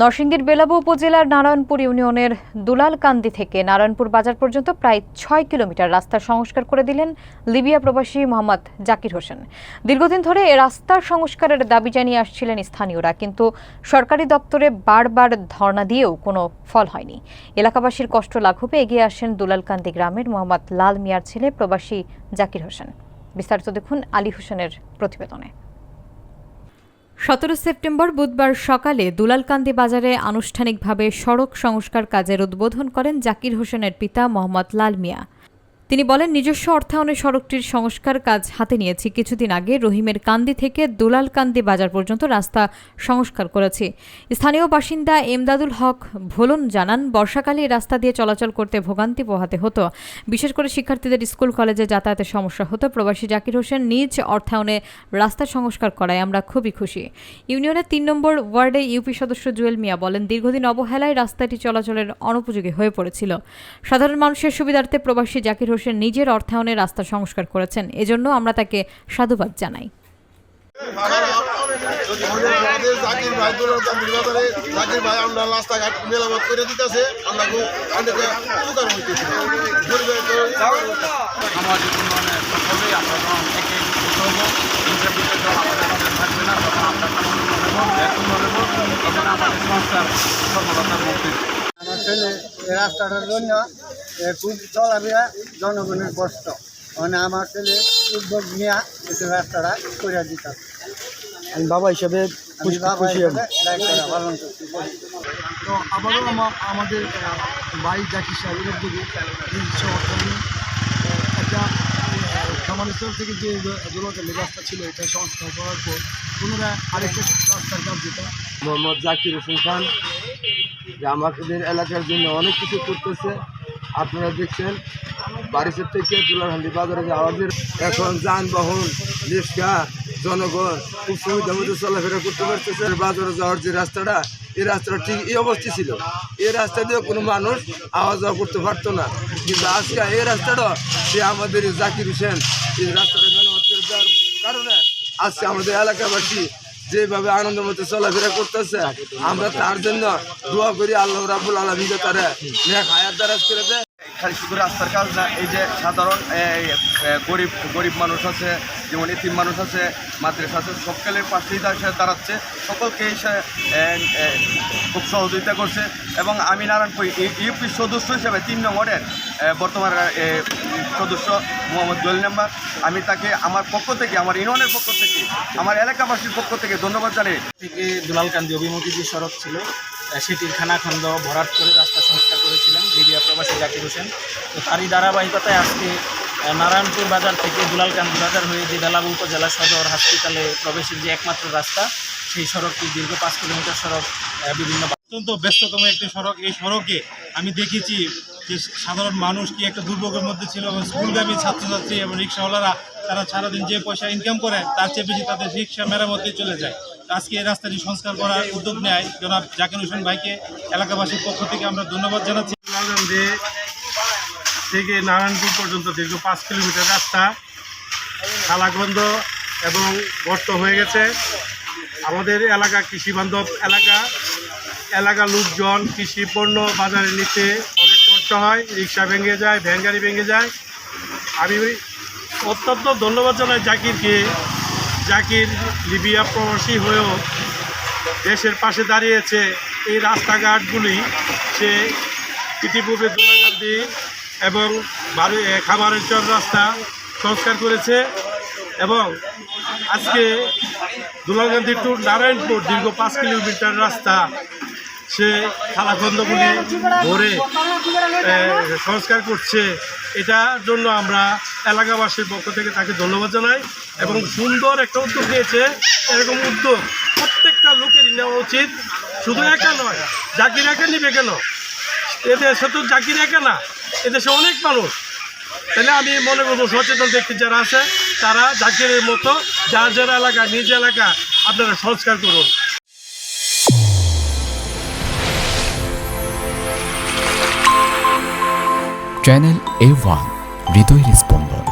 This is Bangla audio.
নরসিংদীর বেলাবু উপজেলার নারায়ণপুর ইউনিয়নের দুলালকান্দি থেকে নারায়ণপুর বাজার পর্যন্ত প্রায় ছয় কিলোমিটার রাস্তার সংস্কার করে দিলেন লিবিয়া প্রবাসী মোহাম্মদ জাকির হোসেন। দীর্ঘদিন ধরে এ রাস্তার সংস্কারের দাবি জানিয়ে আসছিলেন স্থানীয়রা, কিন্তু সরকারি দপ্তরে বারবার ধর্ণা দিয়েও কোনো ফল হয়নি। এলাকাবাসীর কষ্ট লাঘবে এগিয়ে আসেন দুলালকান্দি গ্রামের মোহাম্মদ লাল মিয়ার ছেলে প্রবাসী জাকির হোসেন। বিস্তারিত দেখুন আলী হোসেনের প্রতিবেদনে। সতেরো সেপ্টেম্বর বুধবার সকালে দুলালকান্দি বাজারে আনুষ্ঠানিকভাবে সড়ক সংস্কার কাজের উদ্বোধন করেন জাকির হোসেনের পিতা মোহাম্মদ লাল মিয়া। তিনি বলেন, নিজস্ব অর্থায়নে সড়কটির সংস্কার কাজ হাতে নিয়েছি। কিছুদিন আগে রহিমের কান্দি থেকে দুলালকান্দি বাজার পর্যন্ত রাস্তা সংস্কার করেছি। স্থানীয় বাসিন্দা এমদাদুল হক ভোলন জানান, বর্ষাকালে রাস্তা দিয়ে চলাচল করতে ভোগান্তি পোহাতে হতো। বিশেষ করে শিক্ষার্থীদের স্কুল, কলেজে যাতায়াতের সমস্যা হতো। প্রবাসী জাকির হোসেন নিজ অর্থায়নে রাস্তা সংস্কার করায় আমরা খুবই খুশি। ইউনিয়নের তিন নম্বর ওয়ার্ডে ইউপি সদস্য জুয়েল মিয়া বলেন, দীর্ঘদিন অবহেলায় রাস্তাটি চলাচলের অনুপযোগী হয়ে পড়েছিল। সাধারণ মানুষের সুবিধার্থে প্রবাসী জাকির হোসেন নিজের অর্থায়নে রাস্তা সংস্কার করেছেন। এজন্য আমরা তাকে সাধুবাদ জানাই। রাস্তাটার জন্য খুব চলাফেরা জনগণের কষ্ট। মানে আমার ছেলে উদ্যোগ নিয়ে একটু রাস্তাটা করে দিতাম আমি বাবা হিসাবে তো আবারও আমাদের ভাই জাকির সাহেবের উদ্যোগে। একটা খামারস্থল থেকে যে দোলাকালী রাস্তা ছিল এটা সংস্কার করার পর পুনরায় আরেকটা রাস্তার কাজ যেটা। মোহাম্মদ জাকির হোসেন খান যে আমাদের এলাকার জন্য অনেক কিছু করতেছে। আপনারা দেখছেন বারিশের থেকে দুলারহান্দি বাজারে জন্য এখন যানবাহন রিক্সা জনগণ খুব সুবিধা মতো চলাফেরা করতে পারতেছে। বাজারে যাওয়ার যে রাস্তাটা, এই রাস্তাটা ঠিক এই অবস্থা ছিল। এই রাস্তা দিয়ে কোনো মানুষ আওয়া যাওয়া করতে পারতো না। কিন্তু আজকে এই রাস্তাটা, সে আমাদের জাকির হোসেন, এই রাস্তাটা মেরামত করে দেওয়ার কারণে আজকে আমাদের এলাকাবাসী যেভাবে আনন্দের মধ্যে চলাফেরা করতেছে, আমরা তার জন্য দোয়া করি আল্লাহ রাবুল আলমী তারা হায়াত দারাজ করে দেয়। খালি শুধু রাস্তার কাজ না, এই যে সাধারণ গরিব গরিব মানুষ আছে, যেমন এতিম মানুষ আছে, মাদ্রাসা আছে, সকলের পাশেই দাঁড়াচ্ছে সকলকেই সে খুব সহযোগিতা করছে। এবং আমি নারায়ণপুর ইউপি সদস্য হিসেবে তিন নম্বরের বর্তমান সদস্য মোহাম্মদ জলিল নাম্বার। আমি তাকে আমার পক্ষ থেকে, আমার ইউনিয়নের পক্ষ থেকে, আমার এলাকাবাসীর পক্ষ থেকে ধন্যবাদ জানাই। থেকে দুলালকান্দি অভিমুখী যে সড়ক ছিল সেটির খানাখন্দ ভরাট করে রাস্তা সংস্কার করেছিলেন প্রবাসী জাকির হোসেন। তো তারই ধারাবাহিকতায় আজকে নারায়ণপুর বাজার থেকে দুলালকান্দি বাজার হয়ে যে বেলাবু উপজেলা সদর হাসপাতালে প্রবেশের যে একমাত্র রাস্তা, সেই সড়কটি দীর্ঘ পাঁচ কিলোমিটার সড়ক বিভিন্ন অত্যন্ত ব্যস্ততম একটি সড়ক। এই সড়কে আমি দেখেছি যে সাধারণ মানুষ কি একটা দুর্ভোগের মধ্যে ছিল এবং স্কুলগামী ছাত্রছাত্রী এবং রিক্সাওয়ালারা, তারা সারাদিন যে পয়সা ইনকাম করে, তার চেয়ে বেশি তাদের রিক্সা মেরামতে চলে যায়। আজকে এই রাস্তাটি সংস্কার করার উদ্যোগ নেয় জনাব জাকির হোসেন ভাইকে। এলাকাবাসীর পক্ষ থেকে আমরা ধন্যবাদ জানাচ্ছি। লালগঞ্জে থেকে নারায়ণপুর পর্যন্ত, দীর্ঘ পাঁচ কিলোমিটার রাস্তা। খালাগন্ধ এবং গর্ত হয়ে গেছে। আমাদের এলাকা কৃষি বান্ধব এলাকা। এলাকার লোকজন কৃষি পণ্য বাজারে নিতে অনেক কষ্ট হয়, রিক্সা ভেঙে যায়, ভ্যান গাড়ি ভেঙে যায়। আমি অত্যন্ত ধন্যবাদ জানাই জাকিরকে। জাকির লিবিয়া প্রবাসী হয়েও দেশের পাশে দাঁড়িয়েছে। এই রাস্তাঘাটগুলি সে ইতিপূর্বে দুলাগান্ধী এবং বারু খামারের চর রাস্তা সংস্কার করেছে এবং আজকে দুলাগান্ধী টু নারায়ণপুর দীর্ঘ পাঁচ কিলোমিটার রাস্তা সে খালাখন্দগুলি ভরে সংস্কার করছে। এটার জন্য আমরা এলাকাবাসীর পক্ষ থেকে তাকে ধন্যবাদ জানাই এবং সুন্দর একটা উদ্যোগ নিয়েছে। এরকম উদ্যোগ প্রত্যেকটা লোকেরই নেওয়া উচিত। শুধু একা নয়, জাকির একা নিবে কেন? এদেশে শুধু জাকির একা না এদেশে অনেক মানুষ। তাহলে আমি মনে করব সচেতন ব্যক্তি যারা আছে, তারা জাকিরের মতো যার যার এলাকা, নিজ এলাকা আপনারা সংস্কার করুন। চ্যানেল এ ওয়ান হৃদয়ের স্পন্দন।